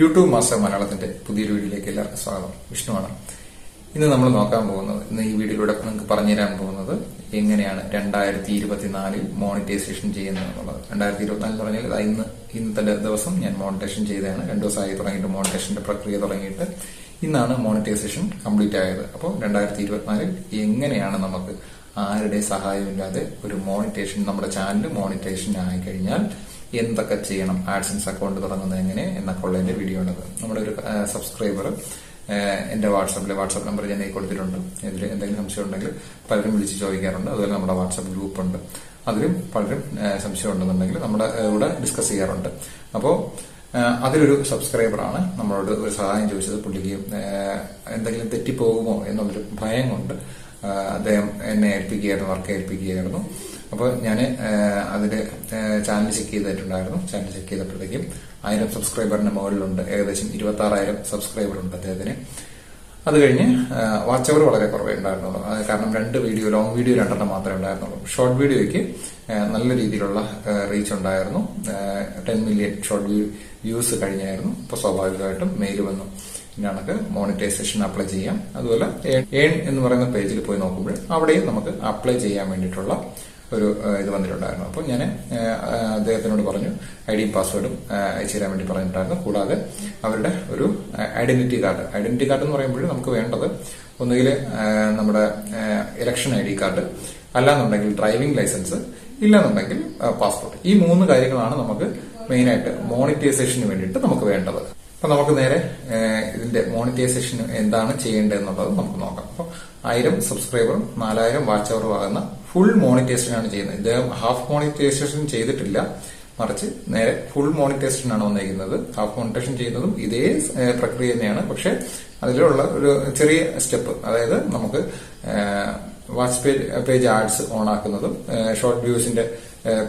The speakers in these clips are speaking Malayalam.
യൂട്യൂബ് മാസ്റ്റർ മലയാളത്തിന്റെ പുതിയൊരു വീഡിയോയിലേക്ക് എല്ലാവർക്കും സ്വാഗതം. വിഷ്ണുവാണ്. ഇന്ന് നമ്മൾ നോക്കാൻ പോകുന്നത് ഇന്ന് ഈ വീഡിയോയിലൂടെ നിങ്ങൾക്ക് പറഞ്ഞു തരാൻ പോകുന്നത് എങ്ങനെയാണ് രണ്ടായിരത്തി ഇരുപത്തിനാലിൽ മോണിറ്റൈസേഷൻ ചെയ്യുന്നത് എന്നുള്ളത്. രണ്ടായിരത്തി ഇരുപത്തിനാലിൽ പറഞ്ഞാൽ അത് ഇന്ന് ഇന്നത്തെ ദിവസം ഞാൻ മോണിറ്റേഷൻ ചെയ്തതാണ്. രണ്ടു ദിവസമായി തുടങ്ങിയിട്ട് മോണിറ്റേഷന്റെ പ്രക്രിയ തുടങ്ങിയിട്ട് ഇന്നാണ് മോണിറ്റൈസേഷൻ കംപ്ലീറ്റ് ആയത്. അപ്പോൾ രണ്ടായിരത്തി ഇരുപത്തിനാലിൽ എങ്ങനെയാണ് നമുക്ക് ആരുടെ സഹായമില്ലാതെ ഒരു മോണിറ്റേഷൻ നമ്മുടെ ചാനൽ മോണിറ്റേഷൻ ആയി കഴിഞ്ഞാൽ എന്തൊക്കെ ചെയ്യണം? ആഡ്സൻസ് അക്കൗണ്ട് തുടങ്ങുന്നത് എങ്ങനെ? എന്നൊക്കെ ഉള്ളതിന്റെ വീഡിയോ ആണത് നമ്മുടെ ഒരു സബ്സ്ക്രൈബർ എന്റെ വാട്സാപ്പിലെ വാട്സാപ്പ് നമ്പർ ഞാൻ കൊടുത്തിട്ടുണ്ട്. ഇതിൽ എന്തെങ്കിലും സംശയം ഉണ്ടെങ്കിൽ പലരും വിളിച്ച് ചോദിക്കാറുണ്ട്. അതുപോലെ നമ്മുടെ വാട്സാപ്പ് ഗ്രൂപ്പ് ഉണ്ട്. അതിലും പലരും സംശയം ഉണ്ടെന്നുണ്ടെങ്കിൽ നമ്മുടെ കൂടെ ഡിസ്കസ് ചെയ്യാറുണ്ട്. അപ്പോൾ അതിലൊരു സബ്സ്ക്രൈബറാണ് നമ്മളോട് ഒരു സഹായം ചോദിച്ചത്. പുള്ളിക്ക് എന്തെങ്കിലും തെറ്റിപ്പോകുമോ എന്നുള്ളൊരു ഭയം കൊണ്ട് അദ്ദേഹം എന്നെ ഏൽപ്പിക്കുകയായിരുന്നു വർക്ക് ഏൽപ്പിക്കുകയായിരുന്നു. അപ്പോൾ ഞാൻ അതിന്റെ ചാനൽ ചെക്ക് ചെയ്തിട്ടുണ്ടായിരുന്നു. ചാനൽ ചെക്ക് ചെയ്തപ്പോഴത്തേക്കും ആയിരം സബ്സ്ക്രൈബറിന്റെ മുകളിലുണ്ട്. ഏകദേശം ഇരുപത്തി ആറായിരം സബ്സ്ക്രൈബർ ഉണ്ട് അദ്ദേഹത്തിന്. അത് കഴിഞ്ഞ് വാച്ച് അവർ വളരെ കുറവേ ഉണ്ടായിരുന്നുള്ളൂ. കാരണം രണ്ട് വീഡിയോ ലോങ് വീഡിയോ രണ്ടെണ്ണം മാത്രമേ ഉണ്ടായിരുന്നുള്ളൂ. ഷോർട്ട് വീഡിയോയ്ക്ക് നല്ല രീതിയിലുള്ള റീച്ച് ഉണ്ടായിരുന്നു. ടെൻ മില്യൺ ഷോർട്ട് വ്യൂസ് കഴിഞ്ഞായിരുന്നു. ഇപ്പോൾ സ്വാഭാവികമായിട്ടും മെയിൽ വന്നു. പിന്നെ മോണിറ്റൈസേഷൻ അപ്ലൈ ചെയ്യാം. അതുപോലെ ഏൺ എന്ന് പറയുന്ന പേജിൽ പോയി നോക്കുമ്പോൾ അവിടെയും നമുക്ക് അപ്ലൈ ചെയ്യാൻ വേണ്ടിയിട്ടുള്ള ഒരു ഇത് വന്നിട്ടുണ്ടായിരുന്നു. അപ്പോൾ ഞാൻ അദ്ദേഹത്തിനോട് പറഞ്ഞു ഐ ഡിയും പാസ്വേഡും അയച്ചു തരാൻ വേണ്ടി പറഞ്ഞിട്ടുണ്ടായിരുന്നു. കൂടാതെ അവരുടെ ഒരു ഐഡന്റിറ്റി കാർഡ്. ഐഡന്റിറ്റി കാർഡ് എന്ന് പറയുമ്പോൾ നമുക്ക് വേണ്ടത് ഒന്നുകിൽ നമ്മുടെ ഇലക്ഷൻ ഐ ഡി കാർഡ് അല്ലാന്നുണ്ടെങ്കിൽ ഡ്രൈവിംഗ് ലൈസൻസ് ഇല്ലാന്നുണ്ടെങ്കിൽ പാസ്പോർട്ട്. ഈ മൂന്ന് കാര്യങ്ങളാണ് നമുക്ക് മെയിനായിട്ട് മോണിറ്റൈസേഷന് വേണ്ടിയിട്ട് നമുക്ക് വേണ്ടത്. അപ്പൊ നമുക്ക് നേരെ ഇതിന്റെ മോണിറ്റൈസേഷൻ എന്താണ് ചെയ്യേണ്ടത് എന്നുള്ളത് നമുക്ക് നോക്കാം. അപ്പൊ ആയിരം സബ്സ്ക്രൈബറും നാലായിരം വാച്ച് അവറും ആകുന്ന ഫുൾ മോണിറ്റൈസേഷൻ ആണ് ചെയ്യുന്നത്. ഇദ്ദേഹം ഹാഫ് മോണിറ്റൈസേഷൻ ചെയ്തിട്ടില്ല. മറിച്ച് നേരെ ഫുൾ മോണിറ്റൈസേഷൻ ആണ് വന്നിരിക്കുന്നത്. ഹാഫ് മോണിറ്റേഷൻ ചെയ്യുന്നതും ഇതേ പ്രക്രിയ തന്നെയാണ്. പക്ഷെ അതിലുള്ള ഒരു ചെറിയ സ്റ്റെപ്പ് അതായത് നമുക്ക് watch page page ads on ആക്കുന്നതും short വ്യൂസിന്റെ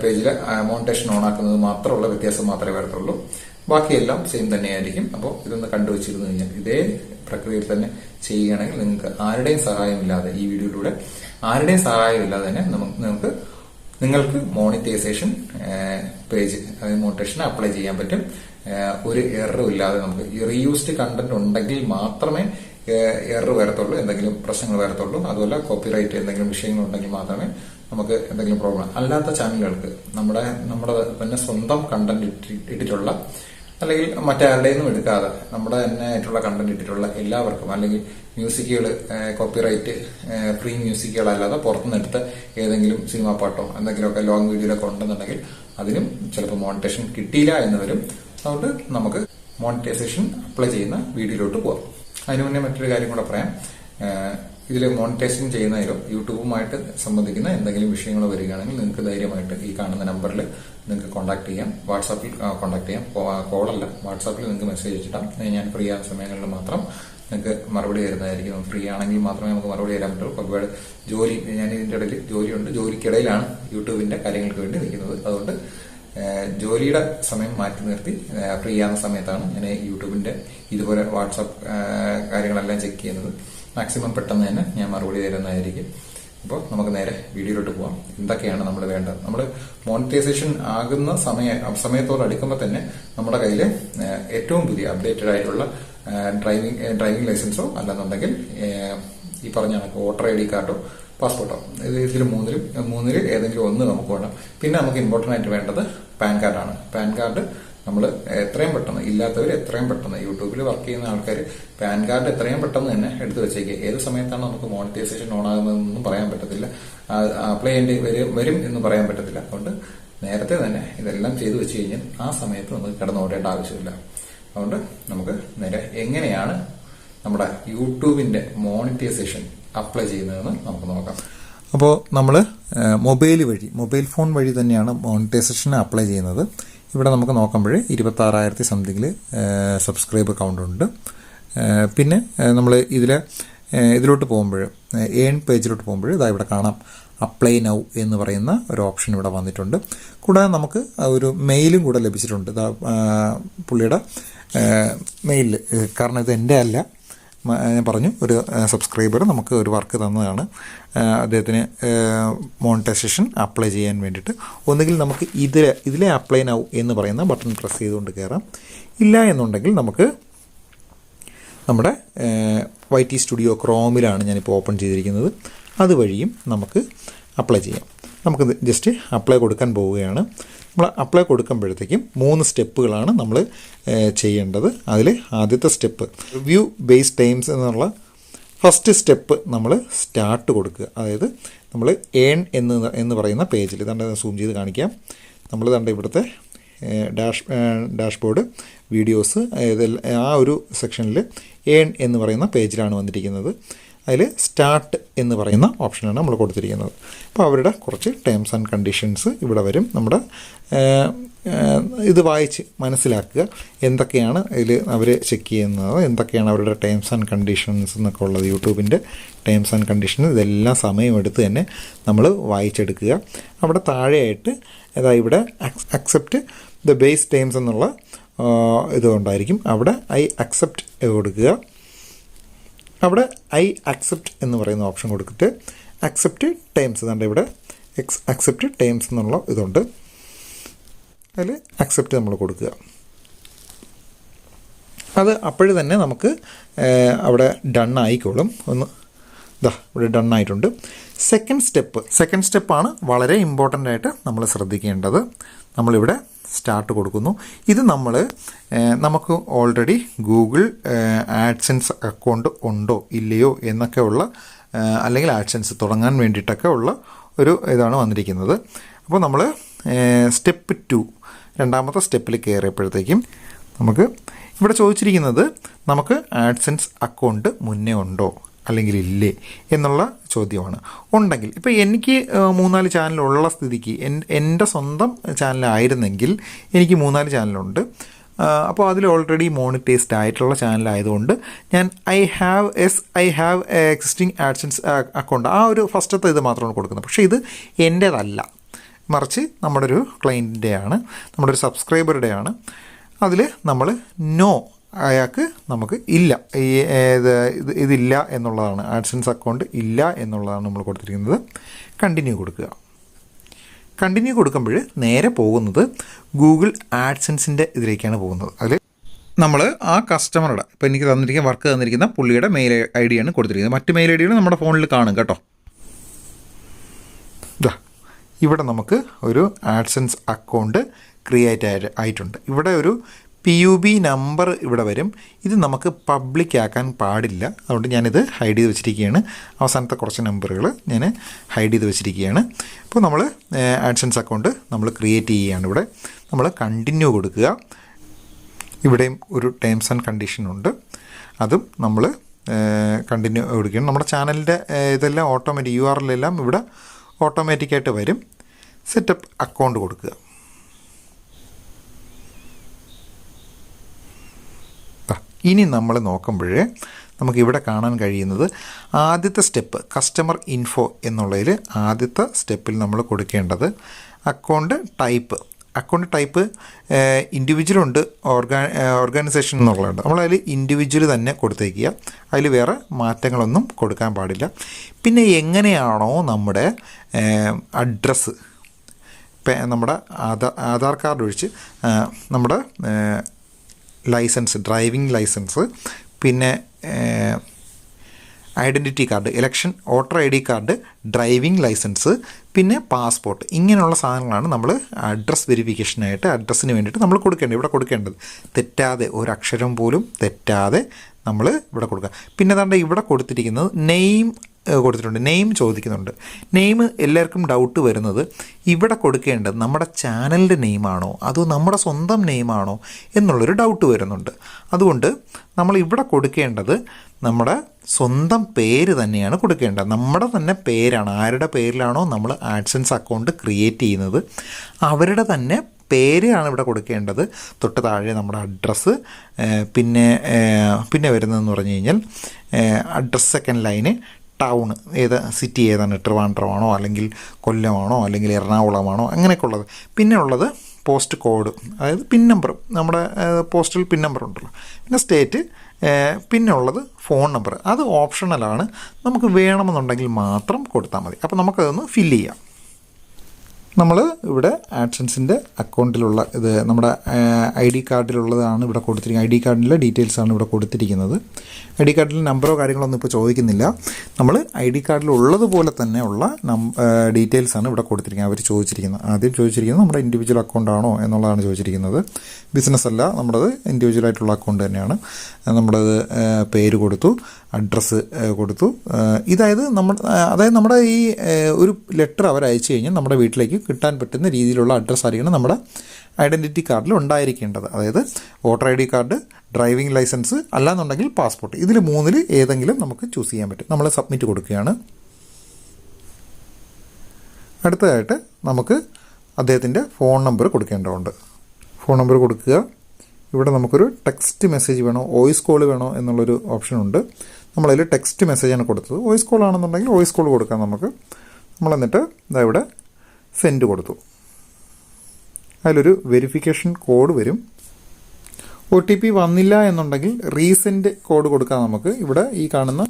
പേജിൽ മോണിറ്റേഷൻ ഓൺ ആക്കുന്നതും മാത്രമുള്ള വ്യത്യാസം മാത്രമേ വരത്തുള്ളൂ. ബാക്കിയെല്ലാം സെയിം തന്നെയായിരിക്കും. അപ്പോൾ ഇതൊന്ന് കണ്ടുവച്ചിരുന്നു കഴിഞ്ഞാൽ ഇതേ പ്രക്രിയയിൽ തന്നെ ചെയ്യുകയാണെങ്കിൽ നിങ്ങൾക്ക് ആരുടെയും സഹായമില്ലാതെ ഈ വീഡിയോയിലൂടെ ആരുടെയും സഹായമില്ലാതെ തന്നെ നമുക്ക് നിങ്ങൾക്ക് നിങ്ങൾക്ക് മോണിറ്റൈസേഷൻ പേജ് അതായത് മോണിറ്റേഷൻ അപ്ലൈ ചെയ്യാൻ പറ്റും. ഒരു എററും ഇല്ലാതെ നമുക്ക് റീയൂസ്ഡ് കണ്ടന്റ് ഉണ്ടെങ്കിൽ മാത്രമേ എറർ വരത്തുള്ളൂ എന്തെങ്കിലും പ്രശ്നങ്ങൾ വരത്തുള്ളൂ. അതുപോലെ കോപ്പിറൈറ്റ് എന്തെങ്കിലും വിഷയങ്ങൾ ഉണ്ടെങ്കിൽ മാത്രമേ നമുക്ക് എന്തെങ്കിലും പ്രോബ്ലം അല്ലാത്ത ചാനലുകൾക്ക് നമ്മുടെ നമ്മുടെ തന്നെ സ്വന്തം കണ്ടന്റ് ഇട്ടിട്ടുള്ള അല്ലെങ്കിൽ മറ്റാരുടെയൊന്നും എടുക്കാതെ നമ്മുടെ തന്നെ ആയിട്ടുള്ള കണ്ടന്റ് ഇട്ടിട്ടുള്ള എല്ലാവർക്കും അല്ലെങ്കിൽ മ്യൂസിക്കുകൾ കോപ്പിറൈറ്റ് ഫ്രീ മ്യൂസിക്കുകളല്ലാതെ പുറത്തുനിന്ന് എടുത്ത ഏതെങ്കിലും സിനിമാ പാട്ടോ എന്തെങ്കിലുമൊക്കെ ലോങ് വീഡിയോയിലൊക്കെ ഉണ്ടെന്നുണ്ടെങ്കിൽ അതിനും ചിലപ്പോൾ മോണിറ്റേഷൻ കിട്ടിയില്ല എന്നവരും അതുകൊണ്ട് നമുക്ക് മോണിറ്റൈസേഷൻ അപ്ലൈ ചെയ്യുന്ന വീഡിയോയിലോട്ട് പോകാം അതിനു മുന്നേ മറ്റൊരു കാര്യം കൂടെ പറയാം. ഇതിൽ മോണിറ്റൈസിങ് ചെയ്യുന്നതിലും യൂട്യൂബുമായിട്ട് സംബന്ധിക്കുന്ന എന്തെങ്കിലും വിഷയങ്ങൾ വരികയാണെങ്കിൽ നിങ്ങൾക്ക് ധൈര്യമായിട്ട് ഈ കാണുന്ന നമ്പറിൽ നിങ്ങൾക്ക് കോൺടാക്ട് ചെയ്യാം. വാട്സാപ്പിൽ കോൺടാക്ട് ചെയ്യാം. കോളല്ല വാട്സാപ്പിൽ നിങ്ങൾക്ക് മെസ്സേജ് അയച്ചിട്ടാം. ഞാൻ ഫ്രീ ആയ സമയങ്ങളിൽ മാത്രം നിങ്ങൾക്ക് മറുപടി തരുന്നതായിരിക്കും. ഫ്രീ ആണെങ്കിൽ മാത്രമേ നമുക്ക് മറുപടി തരാൻ പറ്റുള്ളൂ. ഒരുപാട് ജോലി ഞാൻ ഇതിന്റെ ഇടയിൽ ജോലിയുണ്ട്. ജോലിക്കിടയിലാണ് യൂട്യൂബിന്റെ കാര്യങ്ങൾക്ക് വേണ്ടി നിൽക്കുന്നത്. അതുകൊണ്ട് ജോലിയുടെ സമയം മാറ്റി നിർത്തി ഫ്രീ ആകുന്ന സമയത്താണ് ഞാൻ യൂട്യൂബിന്റെ ഇതുപോലെ വാട്സപ്പ് കാര്യങ്ങളെല്ലാം ചെക്ക് ചെയ്യുന്നത്. മാക്സിമം പെട്ടെന്ന് തന്നെ ഞാൻ മറുപടി തരുന്നതായിരിക്കും. അപ്പോൾ നമുക്ക് നേരെ വീഡിയോയിലോട്ട് പോവാം. എന്തൊക്കെയാണ് നമ്മൾ വേണ്ടത്? നമ്മൾ മോണിറ്റൈസേഷൻ ആകുന്ന സമയ സമയത്തോട് അടുക്കുമ്പോൾ തന്നെ നമ്മുടെ കയ്യിൽ ഏറ്റവും പുതിയ അപ്ഡേറ്റഡ് ആയിട്ടുള്ള ഡ്രൈവിംഗ് ഡ്രൈവിംഗ് ലൈസൻസോ അല്ലെന്നുണ്ടെങ്കിൽ ഈ പറഞ്ഞ വോട്ടർ ഐ ഡി കാർഡോ പാസ്പോർട്ടോ ഇത് ഇതിൽ മൂന്നിലും മൂന്നിൽ ഏതെങ്കിലും ഒന്ന് നമുക്ക് വേണം. പിന്നെ നമുക്ക് ഇമ്പോർട്ടന്റ് ആയിട്ട് വേണ്ടത് പാൻ കാർഡാണ്. പാൻ കാർഡ് നമ്മൾ എത്രയും പെട്ടെന്ന് ഇല്ലാത്തവർ എത്രയും പെട്ടെന്ന് യൂട്യൂബിൽ വർക്ക് ചെയ്യുന്ന ആൾക്കാർ പാൻ കാർഡ് എത്രയും പെട്ടെന്ന് തന്നെ എടുത്തു വെച്ചേക്കുക ഏത് സമയത്താണ് നമുക്ക് മോണിറ്റൈസേഷൻ ഓൺ ആകുന്നതെന്നൊന്നും പറയാൻ പറ്റത്തില്ല. അപ്ലൈ ചെയ്യേണ്ടി വരും വരും എന്ന് പറയാൻ പറ്റത്തില്ല. അതുകൊണ്ട് നേരത്തെ തന്നെ ഇതെല്ലാം ചെയ്തു വെച്ച് കഴിഞ്ഞാൽ ആ സമയത്ത് നമുക്ക് കിടന്നോടേണ്ട ആവശ്യമില്ല. അതുകൊണ്ട് നമുക്ക് നേരെ എങ്ങനെയാണ് നമ്മുടെ യൂട്യൂബിന്റെ മോണിറ്റൈസേഷൻ അപ്ലൈ ചെയ്യുന്നതെന്ന് നമുക്ക് നോക്കാം. അപ്പോൾ നമ്മൾ മൊബൈൽ വഴി മൊബൈൽ ഫോൺ വഴി തന്നെയാണ് മോണിറ്റൈസേഷൻ അപ്ലൈ ചെയ്യുന്നത്. ഇവിടെ നമുക്ക് നോക്കുമ്പോൾ ഇരുപത്താറായിരത്തി സംതിങ്ങിൽ സബ്സ്ക്രൈബർ കൗണ്ട് ഉണ്ട്. പിന്നെ നമ്മൾ ഇതിൽ ഇതിലോട്ട് പോകുമ്പോൾ ഏൺ പേജിലോട്ട് പോകുമ്പോൾ ഇതാ ഇവിടെ കാണാം. അപ്ലൈ നൗ എന്ന് പറയുന്ന ഒരു ഓപ്ഷൻ ഇവിടെ വന്നിട്ടുണ്ട്. കൂടാതെ നമുക്ക് ഒരു മെയിലും കൂടെ ലഭിച്ചിട്ടുണ്ട്. പുള്ളിയുടെ മെയിലിൽ കാരണം ഇത് എന്റെ അല്ല. ഞാൻ പറഞ്ഞു ഒരു സബ്സ്ക്രൈബർ നമുക്ക് ഒരു വർക്ക് തന്നതാണ്. അദ്ദേഹത്തിന് മോണിറ്റൈസേഷൻ അപ്ലൈ ചെയ്യാൻ വേണ്ടിയിട്ട്. ഒന്നുകിൽ നമുക്ക് ഇതിലെ ഇതിലെ അപ്ലൈ നൗ എന്ന് പറയുന്ന ബട്ടൺ പ്രസ് ചെയ്തുകൊണ്ട് കയറാം ഇല്ല എന്നുണ്ടെങ്കിൽ നമുക്ക് നമ്മുടെ വൈ ടി സ്റ്റുഡിയോ ക്രോമിലാണ് ഞാനിപ്പോൾ ഓപ്പൺ ചെയ്തിരിക്കുന്നത്. അതുവഴിയും നമുക്ക് അപ്ലൈ ചെയ്യാം. നമുക്ക് ജസ്റ്റ് അപ്ലൈ കൊടുക്കാൻ പോവുകയാണ്. നമ്മൾ അപ്ലൈ കൊടുക്കുമ്പോഴത്തേക്കും മൂന്ന് സ്റ്റെപ്പുകളാണ് നമ്മൾ ചെയ്യേണ്ടത്. അതിൽ ആദ്യത്തെ സ്റ്റെപ്പ് റിവ്യൂ ബേസ് ടൈംസ് എന്നുള്ള ഫസ്റ്റ് സ്റ്റെപ്പ് നമ്മൾ സ്റ്റാർട്ട് കൊടുക്കുക. അതായത് നമ്മൾ ഏൺ എന്ന് എന്ന് പറയുന്ന പേജിൽ ഇതാണ്ട് സൂം ചെയ്ത് കാണിക്കാം. നമ്മൾ കണ്ട ഇവിടുത്തെ ഡാഷ് ഡാഷ്ബോർഡ് വീഡിയോസ് ആ ഒരു സെക്ഷനിൽ ഏൺ എന്ന് പറയുന്ന പേജിലാണ് വന്നിരിക്കുന്നത്. അതിൽ സ്റ്റാർട്ട് എന്ന് പറയുന്ന ഓപ്ഷനാണ് നമ്മൾ കൊടുത്തിരിക്കുന്നത്. അപ്പോൾ അവരുടെ കുറച്ച് ടേംസ് ആൻഡ് കണ്ടീഷൻസ് ഇവിടെ വരും. നമ്മുടെ ഇത് വായിച്ച് മനസ്സിലാക്കുക എന്തൊക്കെയാണ് ഇതിൽ അവർ ചെക്ക് ചെയ്യുന്നത് എന്തൊക്കെയാണ് അവരുടെ ടേംസ് ആൻഡ് കണ്ടീഷൻസ് എന്നൊക്കെ ഉള്ളത് യൂട്യൂബിന്റെ ടേംസ് ആൻഡ് കണ്ടീഷൻസ് ഇതെല്ലാം സമയമെടുത്ത് തന്നെ നമ്മൾ വായിച്ചെടുക്കുക. അവിടെ താഴെയായിട്ട് അതായത് ഇവിടെ അക്സെപ്റ്റ് ദ ബേസ് ടേംസ് എന്നുള്ള ഇതുണ്ടായിരിക്കും അവിടെ ഐ അക്സെപ്റ്റ് കൊടുക്കുക. അവിടെ ഐ അക്സെപ്റ്റ് എന്ന് പറയുന്ന ഓപ്ഷൻ കൊടുത്തിട്ട് അക്സെപ്റ്റ് ടേംസ് ഇതാണ്ട് ഇവിടെ എക്സ് അക്സെപ്റ്റ് ടേംസ് എന്നുള്ള ഇതുണ്ട്. അതിൽ അക്സെപ്റ്റ് നമ്മൾ കൊടുക്കുക. അത് അപ്പോഴും തന്നെ നമുക്ക് അവിടെ ഡൺ ആയിക്കോളും. ഒന്ന് ഇതാ ഇവിടെ ഡൺ ആയിട്ടുണ്ട്. സെക്കൻഡ് സ്റ്റെപ്പ് സെക്കൻഡ് സ്റ്റെപ്പാണ് വളരെ ഇമ്പോർട്ടന്റ് ആയിട്ട് നമ്മൾ ശ്രദ്ധിക്കേണ്ടത്. നമ്മളിവിടെ സ്റ്റാർട്ട് കൊടുക്കുന്നു. ഇത് നമ്മൾ നമുക്ക് ഓൾറെഡി ഗൂഗിൾ ആഡ്സെൻസ് അക്കൗണ്ട് ഉണ്ടോ ഇല്ലയോ എന്നൊക്കെയുള്ള ഉള്ള അല്ലെങ്കിൽ ആഡ്സൻസ് തുടങ്ങാൻ വേണ്ടിയിട്ടൊക്കെ ഉള്ള ഒരു ഇതാണ് വന്നിരിക്കുന്നത്. അപ്പോൾ നമ്മൾ സ്റ്റെപ്പ് ടു രണ്ടാമത്തെ സ്റ്റെപ്പിൽ കയറിയപ്പോഴത്തേക്കും നമുക്ക് ഇവിടെ ചോദിച്ചിരിക്കുന്നത് നമുക്ക് ആഡ്സെൻസ് അക്കൗണ്ട് മുന്നേ ഉണ്ടോ? അല്ലെങ്കിൽ ഇല്ലേ എന്നുള്ള ചോദ്യമാണ്. ഉണ്ടെങ്കിൽ ഇപ്പോൾ എനിക്ക് മൂന്നാൽ ചാനലുള്ള സ്ഥിതിക്ക് എൻ- എന്റെ സ്വന്തം ചാനലായിരുന്നെങ്കിൽ എനിക്ക് മൂന്നാൽ ചാനലുണ്ട്. അപ്പോൾ അതിൽ ഓൾറെഡി മോണിറ്റൈസ്ഡ് ആയിട്ടുള്ള ചാനലായതുകൊണ്ട് ഞാൻ I have yes I have existing AdSense account ആ ഒരു ഫസ്റ്റത്തെ ഇത് മാത്രമാണ് കൊടുക്കുന്നത്. പക്ഷേ ഇത് എന്റേതല്ല. മറിച്ച് നമ്മുടെ ഒരു ക്ലയന്റിന്റെയാണ് നമ്മുടെ ഒരു സബ്സ്ക്രൈബറുടെയാണ് അതിൽ നമ്മൾ നോ അയാൾക്ക് നമുക്ക് ഇല്ല. ഈ ഇത് ഇതില്ല എന്നുള്ളതാണ്. ആഡ്സൻസ് അക്കൗണ്ട് ഇല്ല എന്നുള്ളതാണ് നമ്മൾ കൊടുത്തിരിക്കുന്നത്. കണ്ടിന്യൂ കൊടുക്കുക. കണ്ടിന്യൂ കൊടുക്കുമ്പോൾ നേരെ പോകുന്നത് ഗൂഗിൾ ആഡ്സൻസിന്റെ ഇതിലേക്കാണ് പോകുന്നത്. അതിൽ നമ്മൾ ആ കസ്റ്റമറുടെ ഇപ്പോൾ എനിക്ക് തന്നിരിക്കുന്ന വർക്ക് തന്നിരിക്കുന്ന പുള്ളിയുടെ മെയിൽ ഐ ഡിയാണ് കൊടുത്തിരിക്കുന്നത്. മറ്റ് മെയിൽ ഐ ഡികൾ നമ്മുടെ ഫോണിൽ കാണും കേട്ടോ. ഇതാ ഇവിടെ നമുക്ക് ഒരു ആഡ്സൻസ് അക്കൗണ്ട് ക്രിയേറ്റ് ആയിട്ടുണ്ട്. ഇവിടെ ഒരു പി യു ബി നമ്പർ ഇവിടെ വരും. ഇത് നമുക്ക് പബ്ലിക് ആക്കാൻ പാടില്ല. അതുകൊണ്ട് ഞാനിത് ഹൈഡ് ചെയ്ത് വെച്ചിരിക്കുകയാണ്. അവസാനത്തെ കുറച്ച് നമ്പറുകൾ ഞാൻ ഹൈഡ് ചെയ്ത് വെച്ചിരിക്കുകയാണ്. അപ്പോൾ നമ്മൾ ആഡ്സൻസ് അക്കൗണ്ട് നമ്മൾ ക്രിയേറ്റ് ചെയ്യുകയാണ് ഇവിടെ. നമ്മൾ കണ്ടിന്യൂ കൊടുക്കുക. ഇവിടെയും ഒരു ടേംസ് ആൻഡ് കണ്ടീഷൻ ഉണ്ട്. അതും നമ്മൾ കണ്ടിന്യൂ കൊടുക്കുകയാണ്. നമ്മുടെ ചാനലിന്റെ ഇതെല്ലാം ഓട്ടോമാറ്റിക് യു ആർ എല്ലാം ഇവിടെ ഓട്ടോമാറ്റിക്കായിട്ട് വരും. സെറ്റപ്പ് അക്കൗണ്ട് കൊടുക്കുക ദാ, ഇനി നമ്മൾ നോക്കുമ്പോൾ നമുക്കിവിടെ കാണാൻ കഴിയുന്നത് ആദ്യത്തെ സ്റ്റെപ്പ് കസ്റ്റമർ ഇൻഫോ എന്നുള്ളതിൽ ആദ്യത്തെ സ്റ്റെപ്പിൽ നമ്മൾ കൊടുക്കേണ്ടത് account type account type individual ഉണ്ട് ഓർഗാ ഓർഗനൈസേഷൻ എന്നുള്ളതുണ്ട്. നമ്മളതിൽ ഇൻഡിവിജ്വൽ തന്നെ കൊടുത്തേക്കുക. അതിൽ വേറെ മാറ്റങ്ങളൊന്നും കൊടുക്കാൻ പാടില്ല. പിന്നെ എങ്ങനെയാണോ നമ്മുടെ അഡ്രസ്സ് നമ്മുടെ ആധാർ ആധാർ കാർഡ് ഒഴിച്ച് നമ്മുടെ ലൈസൻസ് ഡ്രൈവിംഗ് ലൈസൻസ് പിന്നെ identity card election voter I D card driving licence പിന്നെ പാസ്പോർട്ട്. ഇങ്ങനെയുള്ള സാധനങ്ങളാണ് നമ്മൾ അഡ്രസ്സ് വെരിഫിക്കേഷനായിട്ട് അഡ്രസ്സിന് വേണ്ടിയിട്ട് നമ്മൾ കൊടുക്കേണ്ടത് ഇവിടെ കൊടുക്കേണ്ടത്. തെറ്റാതെ ഒരക്ഷരം പോലും തെറ്റാതെ നമ്മൾ ഇവിടെ കൊടുക്കുക. പിന്നെ ഇവിടെ കൊടുത്തിരിക്കുന്നത് നെയിം കൊടുത്തിട്ടുണ്ട്. നെയിം ചോദിക്കുന്നുണ്ട്. നെയിം എല്ലാവർക്കും ഡൗട്ട് വരുന്നത് ഇവിടെ കൊടുക്കേണ്ടത് നമ്മുടെ ചാനലിന്റെ നെയിമാണോ? അതോ നമ്മുടെ സ്വന്തം നെയിമാണോ? എന്നുള്ളൊരു ഡൗട്ട് വരുന്നുണ്ട്. അതുകൊണ്ട് നമ്മൾ ഇവിടെ കൊടുക്കേണ്ടത് നമ്മുടെ സ്വന്തം പേര് തന്നെയാണ് കൊടുക്കേണ്ടത്. നമ്മുടെ തന്നെ പേരാണ്. ആരുടെ പേരിലാണോ നമ്മൾ ആഡ്സൻസ് അക്കൗണ്ട് ക്രിയേറ്റ് ചെയ്യുന്നത്. അവരുടെ തന്നെ പേരാണ് ഇവിടെ കൊടുക്കേണ്ടത്. തൊട്ട് താഴെ നമ്മുടെ അഡ്രസ്സ് പിന്നെ പിന്നെ വരുന്നതെന്ന് പറഞ്ഞു കഴിഞ്ഞാൽ അഡ്രസ് സെക്കൻഡ് ലൈന് ടൗൺ ഏത് സിറ്റി ഏതാണ് ട്രിവാൻഡ്രമാണോ അല്ലെങ്കിൽ കൊല്ലമാണോ അല്ലെങ്കിൽ എറണാകുളമാണോ അങ്ങനെയൊക്കെ ഉള്ളത് പിന്നെ ഉള്ളത് പോസ്റ്റ് കോഡ് അതായത് പിൻ നമ്പർ നമ്മുടെ പോസ്റ്റൽ പിൻ നമ്പർ ഉണ്ടല്ലോ. പിന്നെ സ്റ്റേറ്റ് പിന്നെ ഉള്ളത് ഫോൺ നമ്പർ അത് ഓപ്ഷണലാണ് നമുക്ക് വേണമെന്നുണ്ടെങ്കിൽ മാത്രം കൊടുത്താൽ മതി. അപ്പോൾ നമുക്കതൊന്ന് ഫില്ല് ചെയ്യാം. നമ്മൾ ഇവിടെ ആഡ്സൻസിന്റെ അക്കൗണ്ടിലുള്ള ഇത് നമ്മുടെ ഐ ഡി കാർഡിലുള്ളതാണ് ഇവിടെ കൊടുത്തിരിക്കുന്നത്. ഐ ഡി കാർഡിന്റെ ഡീറ്റെയിൽസ് ആണ് ഇവിടെ കൊടുത്തിരിക്കുന്നത്. ഐ ഡി കാർഡിൽ നമ്പറോ കാര്യങ്ങളൊന്നും ഇപ്പോൾ ചോദിക്കുന്നില്ല. നമ്മൾ ഐ ഡി കാർഡിൽ ഉള്ളതുപോലെ തന്നെ ഉള്ള ഡീറ്റെയിൽസ് ആണ് ഇവിടെ കൊടുത്തിരിക്കുന്നത്. അവർ ചോദിച്ചിരിക്കുന്നത്. ആദ്യം ചോദിച്ചിരിക്കുന്നത് നമ്മുടെ ഇൻഡിവിജ്വൽ അക്കൗണ്ട് ആണോ എന്നുള്ളതാണ് ചോദിച്ചിരിക്കുന്നത്. ബിസിനസ് അല്ല നമ്മുടേത് ഇൻഡിവിജ്വൽ ആയിട്ടുള്ള അക്കൗണ്ട് തന്നെയാണ്. നമ്മുടേത് പേര് കൊടുത്തു അഡ്രസ്സ് കൊടുത്തു. ഇതായത് നമ്മൾ അതായത് നമ്മുടെ ഈ ഒരു ലെറ്റർ അവർ അയച്ചു കഴിഞ്ഞാൽ നമ്മുടെ വീട്ടിലേക്ക് കിട്ടാൻ പറ്റുന്ന രീതിയിലുള്ള അഡ്രസ്സ് ആയിരിക്കണം നമ്മുടെ ഐഡന്റിറ്റി കാർഡിൽ ഉണ്ടായിരിക്കേണ്ടത്. അതായത് voter I D card driving licence അല്ലാന്നുണ്ടെങ്കിൽ പാസ്പോർട്ട്. ഇതിൽ മൂന്നിൽ ഏതെങ്കിലും നമുക്ക് ചൂസ് ചെയ്യാൻ പറ്റും. നമ്മൾ സബ്മിറ്റ് കൊടുക്കുകയാണ്. അടുത്തതായിട്ട് നമുക്ക് അദ്ദേഹത്തിന്റെ ഫോൺ നമ്പർ കൊടുക്കേണ്ടതുണ്ട്. ഫോൺ നമ്പർ കൊടുക്കുക. ഇവിടെ നമുക്കൊരു ടെക്സ്റ്റ് മെസ്സേജ് വേണോ വോയിസ് കോൾ വേണോ എന്നുള്ളൊരു ഓപ്ഷൻ ഉണ്ട്. നമ്മളതിൽ ടെക്സ്റ്റ് മെസ്സേജാണ് കൊടുത്തത്. വോയിസ് കോൾ ആണെന്നുണ്ടെങ്കിൽ വോയിസ് കോൾ കൊടുക്കാം നമുക്ക്. നമ്മൾ എന്നിട്ട് ഇതാ ഇവിടെ സെൻഡ് കൊടുത്തു. അതിലൊരു വെരിഫിക്കേഷൻ കോഡ് വരും. ഒ ടി പി വന്നില്ല എന്നുണ്ടെങ്കിൽ റീസെന്റ് കോഡ് കൊടുക്കാം നമുക്ക്. ഇവിടെ ഈ കാണുന്ന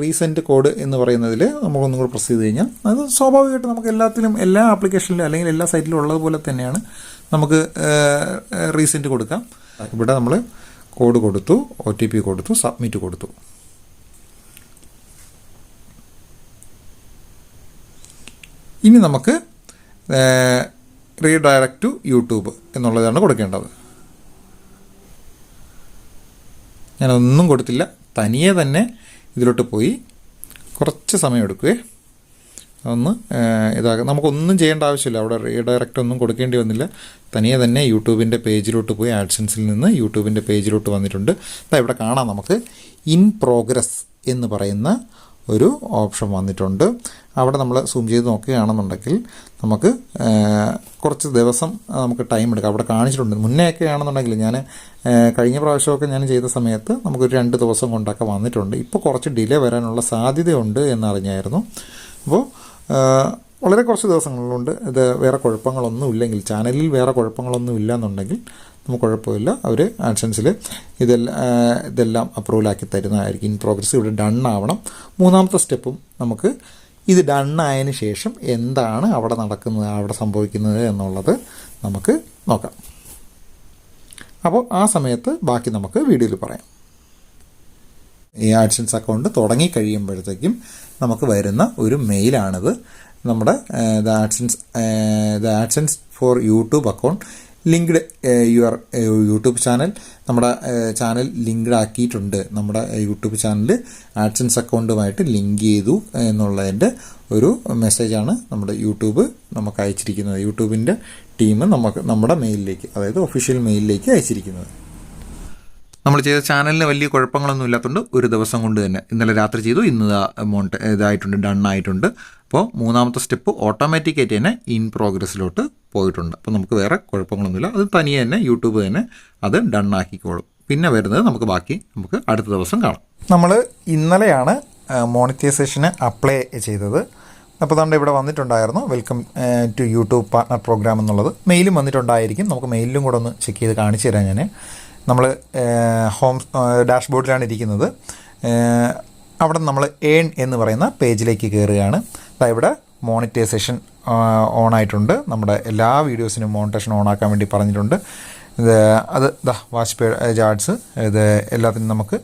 റീസെന്റ് കോഡ് എന്ന് പറയുന്നതിൽ നമുക്കൊന്നും കൂടെ പ്രസ് ചെയ്ത് കഴിഞ്ഞാൽ അത് സ്വാഭാവികമായിട്ട് നമുക്ക് എല്ലാത്തിലും എല്ലാ ആപ്ലിക്കേഷനിലും അല്ലെങ്കിൽ എല്ലാ സൈറ്റിലും ഉള്ളതുപോലെ തന്നെയാണ് നമുക്ക് റീസെന്റ് കൊടുക്കാം. ഇവിടെ നമ്മൾ കോഡ് കൊടുത്തു ഒ ടി പി കൊടുത്തു സബ്മിറ്റ് കൊടുത്തു. ഇനി നമുക്ക് റീഡയറക്റ്റ് ടു യൂട്യൂബ് എന്നുള്ളതാണ് കൊടുക്കേണ്ടത്. ഞാനൊന്നും കൊടുത്തില്ല. തനിയെ തന്നെ ഇതിലോട്ട് പോയി കുറച്ച് സമയം എടുക്കുവേ ഒന്ന് ഇതാക്കാം നമുക്കൊന്നും ചെയ്യേണ്ട ആവശ്യമില്ല. അവിടെ റീഡയറക്റ്റ് ഒന്നും കൊടുക്കേണ്ടി വന്നില്ല. തനിയെ തന്നെ യൂട്യൂബിന്റെ പേജിലോട്ട് പോയി ആഡ്സൻസിൽ നിന്ന് യൂട്യൂബിന്റെ പേജിലോട്ട് വന്നിട്ടുണ്ട്. അതാ ഇവിടെ കാണാം നമുക്ക്. ഇൻ പ്രോഗ്രസ് എന്ന് പറയുന്ന ഒരു ഓപ്ഷൻ വന്നിട്ടുണ്ട്. അവിടെ നമ്മൾ സൂം ചെയ്ത് നോക്കുകയാണെന്നുണ്ടെങ്കിൽ നമുക്ക് കുറച്ച് ദിവസം നമുക്ക് ടൈം എടുക്കാം. അവിടെ കാണിച്ചിട്ടുണ്ട്. മുന്നേ ഒക്കെ ആണെന്നുണ്ടെങ്കിൽ ഞാൻ കഴിഞ്ഞ പ്രാവശ്യമൊക്കെ ഞാൻ ചെയ്ത സമയത്ത് നമുക്കൊരു രണ്ട് ദിവസം കൊണ്ടൊക്കെ വന്നിട്ടുണ്ട്. ഇപ്പോൾ കുറച്ച് ഡിലേ വരാനുള്ള സാധ്യതയുണ്ട് എന്നറിഞ്ഞായിരുന്നു. അപ്പോൾ വളരെ കുറച്ച് ദിവസങ്ങളിലുണ്ട് ഇത് വേറെ കുഴപ്പങ്ങളൊന്നും ഇല്ലെങ്കിൽ ചാനലിൽ വേറെ കുഴപ്പങ്ങളൊന്നും ഇല്ല എന്നുണ്ടെങ്കിൽ നമുക്ക് കുഴപ്പമില്ല. അവർ ആൻഷൻസിൽ ഇതെല്ലാം ഇതെല്ലാം അപ്രൂവലാക്കി തരുന്നതായിരിക്കും. ഇൻ പ്രോഗ്രസ് ഇവിടെ ഡൺ ആവണം. മൂന്നാമത്തെ സ്റ്റെപ്പും നമുക്ക് ഇത് ഡൺ ആയതിനു ശേഷം എന്താണ് അവിടെ നടക്കുന്നത് അവിടെ സംഭവിക്കുന്നത് എന്നുള്ളത് നമുക്ക് നോക്കാം. അപ്പോൾ ആ സമയത്ത് ബാക്കി നമുക്ക് വീഡിയോയിൽ പറയാം. ഈ ആഡ്സൻസ് അക്കൗണ്ട് തുടങ്ങി കഴിയുമ്പോഴത്തേക്കും നമുക്ക് വരുന്ന ഒരു മെയിലാണിത്. നമ്മുടെ the AdSense the AdSense for YouTube account linked your YouTube channel. നമ്മുടെ ചാനൽ ലിങ്ക്ഡ് ആക്കിയിട്ടുണ്ട്. നമ്മുടെ യൂട്യൂബ് ചാനൽ ആഡ്സൻസ് അക്കൗണ്ടുമായിട്ട് ലിങ്ക് ചെയ്തു എന്നുള്ളതിന്റെ ഒരു മെസ്സേജാണ് നമ്മുടെ യൂട്യൂബ് നമുക്ക് അയച്ചിരിക്കുന്നത്. യൂട്യൂബിന്റെ ടീം നമുക്ക് നമ്മുടെ മെയിലിലേക്ക് അതായത് ഒഫീഷ്യൽ മെയിലിലേക്ക് അയച്ചിരിക്കുന്നത്. നമ്മൾ ചെയ്ത ചാനലിന് വലിയ കുഴപ്പങ്ങളൊന്നും ഇല്ലാത്തതുകൊണ്ട് ഒരു ദിവസം കൊണ്ട് തന്നെ ഇന്നലെ രാത്രി ചെയ്തു ഇന്ന് എമൗണ്ട് ഇതായിട്ടുണ്ട് ഡൺ ആയിട്ടുണ്ട്. അപ്പോൾ മൂന്നാമത്തെ സ്റ്റെപ്പ് ഓട്ടോമാറ്റിക്കായിട്ട് തന്നെ ഇൻ പ്രോഗ്രസ്സിലോട്ട് പോയിട്ടുണ്ട്. അപ്പോൾ നമുക്ക് വേറെ കുഴപ്പങ്ങളൊന്നുമില്ല. അത് തനിയെ തന്നെ യൂട്യൂബ് തന്നെ അത് ഡൺ ആക്കിക്കോളും. പിന്നെ വരുന്നത് നമുക്ക് ബാക്കി നമുക്ക് അടുത്ത ദിവസം കാണാം. നമ്മൾ ഇന്നലെയാണ് മോണിറ്റൈസേഷന് അപ്ലൈ ചെയ്തത്. അപ്പോൾ അതുകൊണ്ട് ഇവിടെ വന്നിട്ടുണ്ടായിരുന്നു welcome to YouTube partner programme എന്നുള്ളത്. മെയിലും വന്നിട്ടുണ്ടായിരിക്കും. നമുക്ക് മെയിലും കൂടെ ഒന്ന് ചെക്ക് ചെയ്ത് കാണിച്ചു തരാം ഞാൻ നമ്മൾ ഹോം ഡാഷ്ബോർഡിലാണ് ഇരിക്കുന്നത്. അവിടെ നമ്മൾ ഏൺ എന്ന് പറയുന്ന പേജിലേക്ക് കയറുകയാണ് അതായത് ഇവിടെ മോണിറ്റൈസേഷൻ ഓൺ ആയിട്ടുണ്ട്. നമ്മുടെ എല്ലാ വീഡിയോസിനും മോണിറ്റേഷൻ ഓൺ ആക്കാൻ വേണ്ടി പറഞ്ഞിട്ടുണ്ട്. ഇത് അത് ദാ വാച്ച് പേ ആഡ്സ് ഇത് എല്ലാത്തിനും നമുക്ക്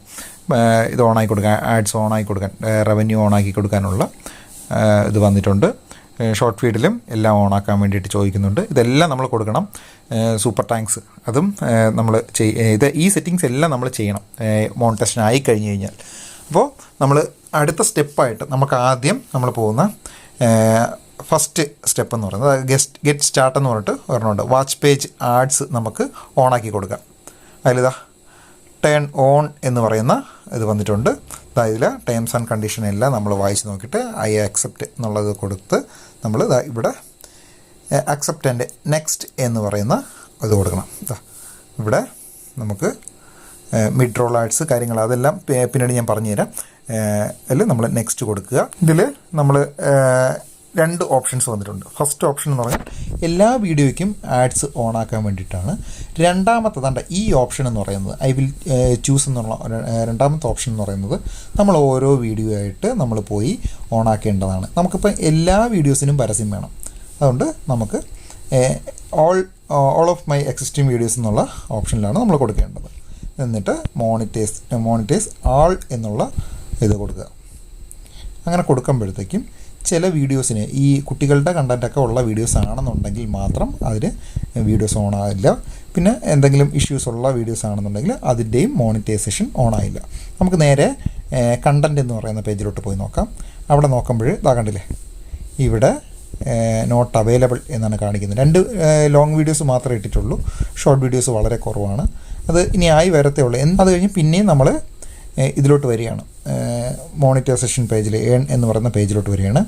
ഇത് ഓണാക്കി കൊടുക്കാൻ ആഡ്സ് ഓണാക്കി കൊടുക്കാൻ റവന്യൂ ഓണാക്കി കൊടുക്കാനുള്ള ഇത് വന്നിട്ടുണ്ട്. ഷോർട്ട് ഫീഡിലും എല്ലാം ഓണാക്കാൻ വേണ്ടിയിട്ട് ചോദിക്കുന്നുണ്ട്. ഇതെല്ലാം നമ്മൾ കൊടുക്കണം. സൂപ്പർ ടാങ്ക്സ് അതും നമ്മൾ ഇത് ഈ സെറ്റിങ്സ് എല്ലാം നമ്മൾ ചെയ്യണം. മോണിറ്റേഷൻ ആയി കഴിഞ്ഞ് കഴിഞ്ഞാൽ. അപ്പോൾ നമ്മൾ അടുത്ത സ്റ്റെപ്പായിട്ട് നമുക്ക് ആദ്യം നമ്മൾ പോകുന്ന ഫസ്റ്റ് സ്റ്റെപ്പ് എന്ന് പറയുന്നത് അതായത് ഗെസ്റ്റ് ഗെറ്റ് സ്റ്റാർട്ട് എന്ന് പറഞ്ഞിട്ട് ഒരെണ്ണമുണ്ട്. വാച്ച് പേജ് ആഡ്സ് നമുക്ക് ഓണാക്കി കൊടുക്കാം. അതിലിതാ ടേൺ ഓൺ എന്ന് പറയുന്ന ഇത് വന്നിട്ടുണ്ട്. അതായത് ടേംസ് ആൻഡ് കണ്ടീഷൻ എല്ലാം നമ്മൾ വായിച്ച് നോക്കിയിട്ട് ഐ ആക്സെപ്റ്റ് എന്നുള്ളത് കൊടുത്ത് നമ്മൾ ഇതാ ഇവിടെ അക്സെപ്റ്റ് ആൻഡ് നെക്സ്റ്റ് എന്ന് പറയുന്ന ഇത് കൊടുക്കണം. ഇതാ ഇവിടെ നമുക്ക് മിഡ് റോൾ ആർട്സ് കാര്യങ്ങൾ അതെല്ലാം പിന്നീട് ഞാൻ പറഞ്ഞുതരാം. അതിൽ നമ്മൾ നെക്സ്റ്റ് കൊടുക്കുക. ഇതിൽ നമ്മൾ രണ്ട് ഓപ്ഷൻസ് വന്നിട്ടുണ്ട്. ഫസ്റ്റ് ഓപ്ഷൻ എന്ന് പറഞ്ഞാൽ എല്ലാ വീഡിയോയ്ക്കും ആഡ്സ് ഓൺ ആക്കാൻ വേണ്ടിയിട്ടാണ്. രണ്ടാമത്തെ തണ്ട ഈ ഓപ്ഷൻ എന്ന് പറയുന്നത് ഐ വിൽ ചൂസ് എന്നുള്ള രണ്ടാമത്തെ ഓപ്ഷൻ എന്ന് പറയുന്നത് നമ്മൾ ഓരോ വീഡിയോ ആയിട്ട് നമ്മൾ പോയി ഓൺ ആക്കേണ്ടതാണ്. നമുക്കിപ്പോൾ എല്ലാ വീഡിയോസിനും പരസ്യം വേണം. അതുകൊണ്ട് നമുക്ക് all all of my existing videos എന്നുള്ള ഓപ്ഷനിലാണ് നമ്മൾ കൊടുക്കേണ്ടത്. എന്നിട്ട് മോണിറ്റൈസ് മോണിറ്റൈസ് ആൾ എന്നുള്ള ഇത് കൊടുക്കുക. അങ്ങനെ കൊടുക്കുമ്പോഴത്തേക്കും ചില വീഡിയോസിന് ഈ കുട്ടികളുടെ കണ്ടന്റൊക്കെ ഉള്ള വീഡിയോസ് ആണെന്നുണ്ടെങ്കിൽ മാത്രം അതിന് വീഡിയോസ് ഓൺ ആയില്ല പിന്നെ എന്തെങ്കിലും ഇഷ്യൂസ് ഉള്ള വീഡിയോസ് ആണെന്നുണ്ടെങ്കിൽ അതിന്റെയും മോണിറ്റൈസേഷൻ ഓൺ ആയില്ല നമുക്ക് നേരെ കണ്ടന്റ് എന്ന് പറയുന്ന പേജിലോട്ട് പോയി നോക്കാം. അവിടെ നോക്കുമ്പോൾ ഇതാ കണ്ടില്ലേ? ഇവിടെ നോട്ട് അവൈലബിൾ എന്നാണ് കാണിക്കുന്നത്. രണ്ട് ലോങ് വീഡിയോസ് മാത്രമേ ഇട്ടിട്ടുള്ളൂ. ഷോർട്ട് വീഡിയോസ് വളരെ കുറവാണ്. അത് ഇനി ആയി വരത്തേ ഉള്ളൂ. അത് കഴിഞ്ഞ് പിന്നെയും നമ്മൾ ഇതിലോട്ട് വരികയാണ്. മോണിറ്റൈസേഷൻ പേജിൽ ഏൺ എന്ന് പറയുന്ന പേജിലോട്ട് വരികയാണ്.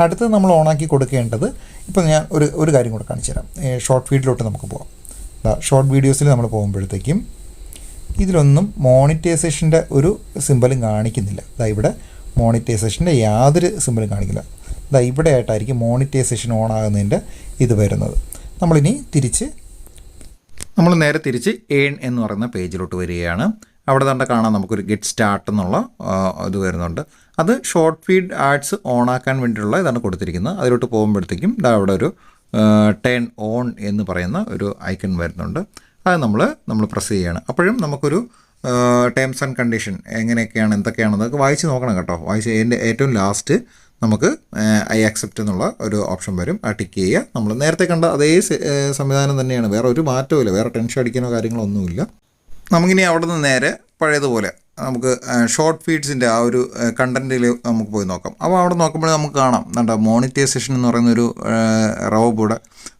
അടുത്തത് നമ്മൾ ഓണാക്കി കൊടുക്കേണ്ടത് ഇപ്പം ഞാൻ ഒരു ഒരു കാര്യം കൂടെ കാണിച്ചു തരാം. ഷോർട്ട് ഫീഡിലോട്ട് നമുക്ക് പോകാം ഷോർട്ട് വീഡിയോസിൽ നമ്മൾ പോകുമ്പോഴത്തേക്കും ഇതിലൊന്നും മോണിറ്റൈസേഷന്റെ ഒരു സിമ്പലും കാണിക്കുന്നില്ല. ദാ ഇവിടെ മോണിറ്റൈസേഷന്റെ യാതൊരു സിമ്പലും കാണിക്കില്ല. ദാ ഇവിടെ ആയിട്ടായിരിക്കും മോണിറ്റൈസേഷൻ ഓൺ ആകുന്നതിന്റെ ഇത് വരുന്നത്. നമ്മളിനി തിരിച്ച് നമ്മൾ നേരെ തിരിച്ച് ഏൺ എന്ന് പറയുന്ന പേജിലോട്ട് വരികയാണ്. അവിടെ തന്നെ കാണാൻ നമുക്കൊരു ഗെറ്റ് സ്റ്റാർട്ട് എന്നുള്ള ഇത് വരുന്നുണ്ട്. അത് ഷോർട്ട് ഫീഡ് ആഡ്സ് ഓൺ ആക്കാൻ വേണ്ടിയിട്ടുള്ള ഇതാണ് കൊടുത്തിരിക്കുന്നത്. അതിലോട്ട് പോകുമ്പോഴത്തേക്കും ഇതാ അവിടെ ഒരു ടേൺ ഓൺ എന്ന് പറയുന്ന ഒരു ഐക്കൺ വരുന്നുണ്ട്. അത് നമ്മൾ നമ്മൾ പ്രസ് ചെയ്യുകയാണ് അപ്പോഴും നമുക്കൊരു ടേംസ് ആൻഡ് കണ്ടീഷൻ എങ്ങനെയൊക്കെയാണ് എന്തൊക്കെയാണ് വായിച്ച് നോക്കണം കേട്ടോ. വായിച്ച് അതിന്റെ ഏറ്റവും ലാസ്റ്റ് നമുക്ക് ഐ ആക്സെപ്റ്റ് എന്നുള്ള ഒരു ഓപ്ഷൻ വരും. ആ ടിക്ക് ചെയ്യുക. നമ്മൾ നേരത്തെ കണ്ട അതേ സംവിധാനം തന്നെയാണ്. വേറെ ഒരു മാറ്റവും വേറെ ടെൻഷൻ അടിക്കാനോ കാര്യങ്ങളോ ഒന്നുമില്ല. നമുക്കിനി അവിടെ നിന്ന് നേരെ പഴയതുപോലെ നമുക്ക് ഷോർട്ട് ഫീഡ്സിന്റെ ആ ഒരു കണ്ടന്റിൽ നമുക്ക് പോയി നോക്കാം. അപ്പോൾ അവിടെ നോക്കുമ്പോൾ നമുക്ക് കാണാം. എന്താ മോണിറ്റൈസേഷൻ എന്ന് പറയുന്ന ഒരു റോ കൂടെ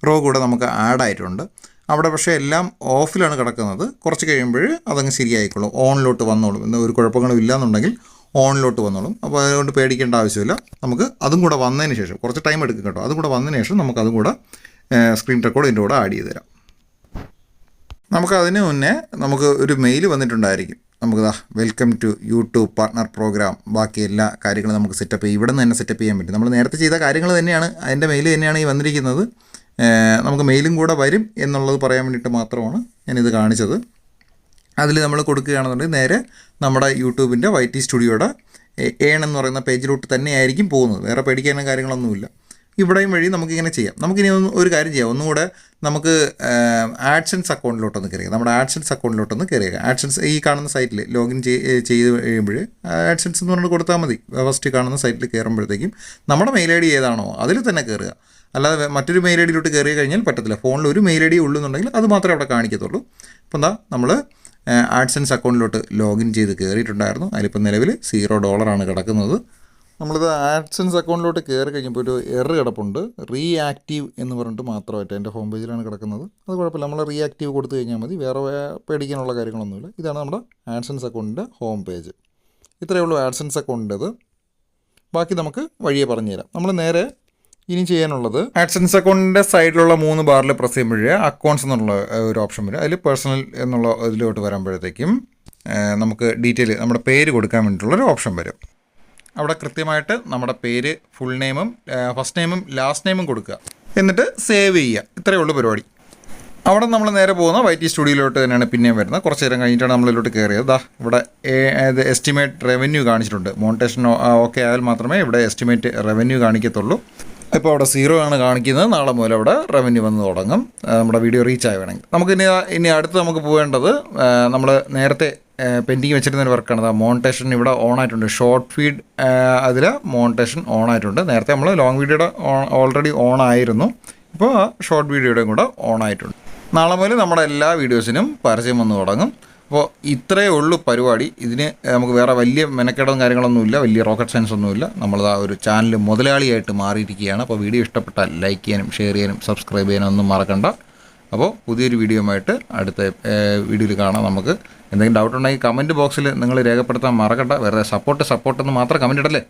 റോ കൂടെ നമുക്ക് ആഡ് ആയിട്ടുണ്ട്. അവിടെ പക്ഷേ എല്ലാം ഓഫിലാണ് കിടക്കുന്നത്. കുറച്ച് കഴിയുമ്പോൾ അതങ്ങ് ശരിയായിക്കോളും. ഓണിലോട്ട് വന്നോളും. എന്ന ഒരു കുഴപ്പങ്ങളും ഇല്ലാന്നുണ്ടെങ്കിൽ ഓണിലോട്ട് വന്നോളും. അപ്പോൾ അതുകൊണ്ട് പേടിക്കേണ്ട ആവശ്യമില്ല. നമുക്ക് അതും കൂടെ വന്നതിന് ശേഷം കുറച്ച് ടൈം എടുക്കും കേട്ടോ. അതും കൂടെ വന്നതിന് ശേഷം നമുക്ക് അതും കൂടെ സ്ക്രീൻ റെക്കോർഡ് ഇതിന്റെ കൂടെ ആഡ് ചെയ്ത് തരാം. നമുക്ക് അതിന് മുന്നേ നമുക്ക് ഒരു മെയിൽ വന്നിട്ടുണ്ടായിരിക്കും. നമുക്ക് ദാ welcome to YouTube partner programme ബാക്കി എല്ലാ കാര്യങ്ങളും നമുക്ക് സെറ്റപ്പ് ചെയ്യും. ഇവിടെ നിന്ന് തന്നെ സെറ്റപ്പ് ചെയ്യാൻ പറ്റും. നമ്മൾ നേരത്തെ ചെയ്ത കാര്യങ്ങൾ തന്നെയാണ്. അതിന്റെ മെയിൽ തന്നെയാണ് ഈ വന്നിരിക്കുന്നത്. നമുക്ക് മെയിലും കൂടെ വരും എന്നുള്ളത് പറയാൻ വേണ്ടിയിട്ട് മാത്രമാണ് ഞാനിത് കാണിച്ചത്. അതിൽ നമ്മൾ കൊടുക്കുകയാണെന്നുണ്ടെങ്കിൽ നേരെ നമ്മുടെ യൂട്യൂബിന്റെ വൈ ടി സ്റ്റുഡിയോയുടെ ഏൺ എന്ന് പറയുന്ന പേജിലോട്ട് തന്നെയായിരിക്കും പോകുന്നത്. വേറെ പേടിക്കാനും കാര്യങ്ങളൊന്നുമില്ല. ഇവിടെയും വഴി നമുക്കിങ്ങനെ ചെയ്യാം. നമുക്കിനി ഒന്ന് ഒരു കാര്യം ചെയ്യാം. ഒന്നുകൂടെ നമുക്ക് ആഡ്സൻസ് അക്കൗണ്ടിലോട്ടൊന്ന് കയറിയ നമ്മുടെ ആഡ്സൻസ് അക്കൗണ്ടിലോട്ടൊന്ന് കയറിയ ആഡ്സൻസ് ഈ കാണുന്ന സൈറ്റിൽ ലോഗിൻ ചെയ്ത് കഴിയുമ്പോൾ ആഡ്സൻസ് എന്ന് പറഞ്ഞിട്ട് കൊടുത്താൽ മതി. ഫസ്റ്റ് കാണുന്ന സൈറ്റിൽ കയറുമ്പോഴത്തേക്കും നമ്മുടെ മെയിൽ ഐ ഡി ഏതാണോ അതിൽ തന്നെ കയറുക. അല്ലാതെ മറ്റൊരു മെയിൽ ഐ ഡിയിലോട്ട് കയറി കഴിഞ്ഞാൽ പറ്റത്തില്ല. ഫോണിൽ ഒരു മെയിൽ ഐ ഡി ഉള്ളൂ എന്നുണ്ടെങ്കിൽ അത് മാത്രമേ അവിടെ കാണിക്കത്തുള്ളൂ. അപ്പോൾ എന്താ നമ്മൾ ആഡ്സൻസ് അക്കൗണ്ടിലോട്ട് ലോഗിൻ ചെയ്ത് കയറിയിട്ടുണ്ടായിരുന്നു. അതിലിപ്പോൾ നിലവിൽ സീറോ ഡോളറാണ് കിടക്കുന്നത്. നമ്മളിത് ആഡ്സൻസ് അക്കൗണ്ടിലോട്ട് കയറി കഴിഞ്ഞപ്പോൾ ഒരു എറർ കിടപ്പുണ്ട്. റീ ആക്റ്റീവ് എന്ന് പറഞ്ഞിട്ട് മാത്രമായിട്ട് എന്റെ ഹോം പേജിലാണ് കിടക്കുന്നത്. അത് കുഴപ്പമില്ല. നമ്മൾ റീ ആക്റ്റീവ് കൊടുത്തു കഴിഞ്ഞാൽ മതി. വേറെ പേടിക്കാനുള്ള കാര്യങ്ങളൊന്നുമില്ല. ഇതാണ് നമ്മുടെ ആഡ്സൻസ് അക്കൗണ്ടിന്റെ ഹോം പേജ് ഇത്രയേ ഉള്ളൂ ആഡ്സൻസ് അക്കൗണ്ടിന്റെത് ബാക്കി നമുക്ക് വഴിയെ പറഞ്ഞുതരാം. നമ്മൾ നേരെ ഇനി ചെയ്യാനുള്ളത് ആഡ്സൻസ് അക്കൗണ്ടിന്റെ സൈഡിലുള്ള മൂന്ന് ബാറിൽ പ്രസ് ചെയ്യുമ്പോഴേ അക്കൗണ്ട്സ് എന്നുള്ള ഒരു ഓപ്ഷൻ വരും അതിൽ പേഴ്സണൽ എന്നുള്ള ഇതിലോട്ട് വരുമ്പോഴത്തേക്കും നമുക്ക് ഡീറ്റെയിൽ നമ്മുടെ പേര് കൊടുക്കാൻ വേണ്ടിയിട്ടുള്ളൊരു ഓപ്ഷൻ വരും. അവിടെ കൃത്യമായിട്ട് നമ്മുടെ പേര് ഫുൾ നെയിമും ഫസ്റ്റ് നെയിമും ലാസ്റ്റ് നെയിമും കൊടുക്കുക. എന്നിട്ട് സേവ് ചെയ്യുക. ഇത്രയേ ഉള്ളൂ പരിപാടി. അവിടെ നമ്മൾ നേരെ പോകുന്ന വൈറ്റി സ്റ്റുഡിയോയിലോട്ട് തന്നെയാണ് പിന്നെയും വരുന്നത്. കുറച്ച് നേരം കഴിഞ്ഞിട്ടാണ് നമ്മളിലോട്ട് കയറിയത്. ദാ ഇവിടെ എസ്റ്റിമേറ്റ് റവന്യൂ കാണിച്ചിട്ടുണ്ട്. മോണിറ്റേഷൻ ഓക്കെ ആയാൽ മാത്രമേ ഇവിടെ എസ്റ്റിമേറ്റ് റവന്യൂ കാണിക്കത്തുള്ളൂ. ഇപ്പോൾ അവിടെ സീറോ ആണ് കാണിക്കുന്നത്. നാളെ മുതൽ അവിടെ റവന്യൂ വന്ന് തുടങ്ങും. നമ്മുടെ വീഡിയോ റീച്ച് ആയി വേണമെങ്കിൽ. നമുക്ക് ഇനി ഇനി അടുത്ത് നമുക്ക് പോകേണ്ടത് നമ്മൾ നേരത്തെ പെൻഡിങ് വെച്ചിരുന്ന ഒരു വർക്കാണ്. മോണിറ്റേഷൻ ഇവിടെ ഓൺ ആയിട്ടുണ്ട്. ഷോർട്ട് ഫീഡ് അതിൽ മോണിറ്റേഷൻ ഓൺ ആയിട്ടുണ്ട്. നേരത്തെ നമ്മൾ ലോങ് വീഡിയോയുടെ ഓൾറെഡി ഓൺ ആയിരുന്നു. ഇപ്പോൾ ഷോർട്ട് വീഡിയോയുടെയും കൂടെ ഓൺ ആയിട്ടുണ്ട്. നാളെ മുതൽ നമ്മുടെ എല്ലാ വീഡിയോസിനും പരസ്യം വന്ന് തുടങ്ങും. അപ്പോൾ ഇത്രയേ ഉള്ളൂ പരിപാടി. ഇതിന് നമുക്ക് വേറെ വലിയ മെനക്കെടവും കാര്യങ്ങളൊന്നുമില്ല. വലിയ റോക്കറ്റ് സയൻസ് ഒന്നുമില്ല. നമ്മളത് ആ ഒരു ചാനൽ മുതലാളിയായിട്ട് മാറിയിരിക്കുകയാണ്. അപ്പോൾ വീഡിയോ ഇഷ്ടപ്പെട്ടാൽ ലൈക്ക് ചെയ്യാനും ഷെയർ ചെയ്യാനും സബ്സ്ക്രൈബ് ചെയ്യാനും ഒന്നും മറക്കണ്ട. അപ്പോൾ പുതിയൊരു വീഡിയോയുമായിട്ട് അടുത്ത വീഡിയോയിൽ കാണാം നമുക്ക്. എന്തെങ്കിലും ഡൗട്ട് ഉണ്ടെങ്കിൽ കമന്റ് ബോക്സിൽ നിങ്ങൾ രേഖപ്പെടുത്താൻ മറക്കണ്ട. വേറെ സപ്പോർട്ട് സപ്പോർട്ട് എന്ന് മാത്രം കമന്റ് ഇടല്ലേ?